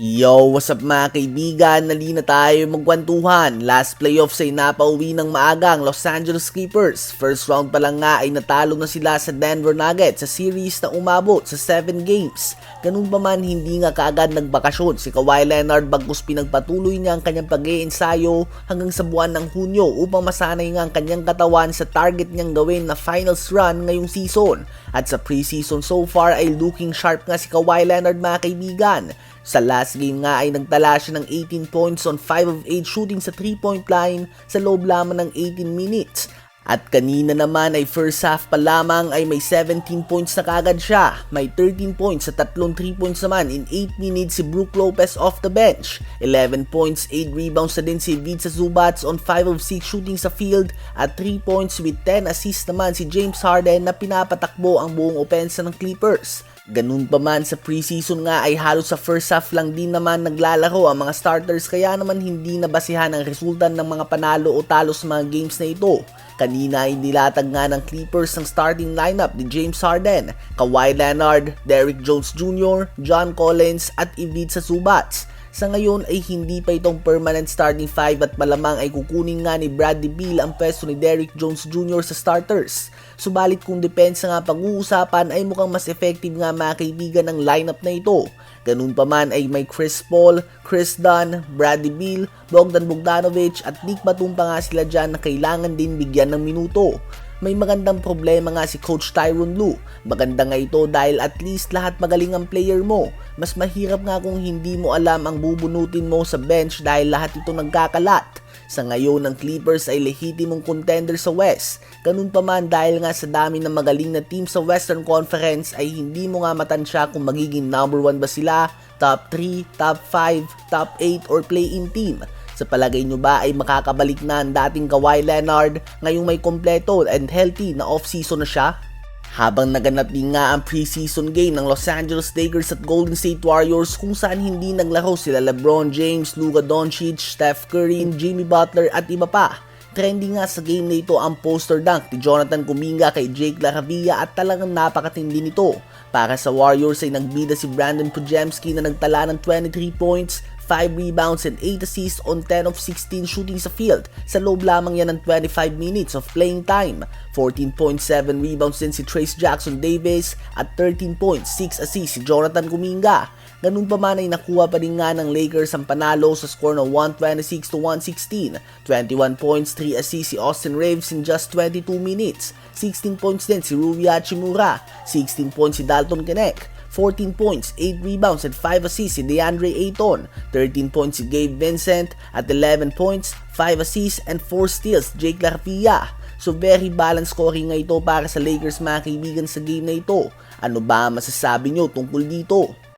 Yo, what's up mga kaibigan? Nali na tayo magkwentuhan. Last playoffs ay napauwi ng maaga ang Los Angeles Clippers. First round pa lang nga ay natalo na sila sa Denver Nuggets sa series na umabot sa 7 games. Ganun pa man, hindi nga kaagad nagbakasyon si Kawhi Leonard bagkus pinagpatuloy niya ang kanyang pag ensayo hanggang sa buwan ng Hunyo upang masanay nga ang kanyang katawan sa target niyang gawin na finals run ngayong season. At sa preseason so far ay looking sharp nga si Kawhi Leonard mga kaibigan. Sa last game nga ay nagtala siya ng 18 points on 5 of 8 shooting sa 3-point line sa loob lamang ng 18 minutes. At kanina naman ay first half pa lamang ay may 17 points na kagad siya. May 13 points sa tatlong 3 points naman in 8 minutes si Brook Lopez off the bench. 11 points, 8 rebounds na din si Vidsa Zubats on 5 of 6 shooting sa field at 3 points with 10 assists naman si James Harden na pinapatakbo ang buong opensa ng Clippers. Ganun pa man sa preseason nga ay halos sa first half lang din naman naglalaro ang mga starters kaya naman hindi nabasihan ang resulta ng mga panalo o talo sa mga games na ito. Kanina ay nilatag nga ng Clippers ang starting lineup ni James Harden, Kawhi Leonard, Derrick Jones Jr., John Collins at Ivica Zubats. Sa ngayon ay hindi pa itong permanent starting five at malamang ay kukunin nga ni Bradley Beal ang pwesto ni Derrick Jones Jr. sa starters. Subalit kung depensa nga pag-uusapan ay mukhang mas effective nga mga kaibigan ng lineup na ito. Ganun pa man ay may Chris Paul, Chris Dunn, Bradley Beal, Bogdan Bogdanovic at Nick Batum pa nga sila dyan na kailangan din bigyan ng minuto may magandang problema nga si Coach Tyron Lue. Maganda nga ito dahil at least lahat magaling ang player mo. Mas mahirap nga kung hindi mo alam ang bubunutin mo sa bench dahil lahat ito nagkakalat. Sa ngayon ng Clippers ay lehitimong contender sa West. Ganun pa man dahil nga sa dami ng magaling na team sa Western Conference ay hindi mo nga matansya kung magiging number 1 ba sila, top 3, top 5, top 8 or play-in team. Sa palagay nyo ba ay makakabalik na ang dating Kawhi Leonard ngayong may kompleto and healthy na off-season na siya? Habang naganap din nga ang preseason game ng Los Angeles Lakers at Golden State Warriors kung saan hindi naglaro sila LeBron James, Luka Doncic, Steph Curry, Jimmy Butler at iba pa. Trending nga sa game na ito ang poster dunk ni Jonathan Kuminga kay Jake LaRavia at talagang napakatindi nito. Para sa Warriors ay nagbida si Brandon Pujemski na nagtala ng 23 points, 5 rebounds and 8 assists on 10 of 16 shooting sa field. Sa loob lamang yan ng 25 minutes of playing time. 14.7 rebounds din si Trace Jackson Davis at 13.6 assists si Jonathan Kuminga. Ganun pa man ay nakuha pa rin nga ng Lakers ang panalo sa score ng 126 to 116. 21 points, 3 assists si Austin Reeves in just 22 minutes. 16 points din si Rui Hachimura. 16 points si Dalton Knecht. 14 points, 8 rebounds at 5 assists si DeAndre Ayton, 13 points si Gabe Vincent at 11 points, 5 assists and 4 steals Jake Larvia. So very balanced scoring nga ito para sa Lakers mga kaibigan sa game na ito. Ano ba masasabi nyo tungkol dito?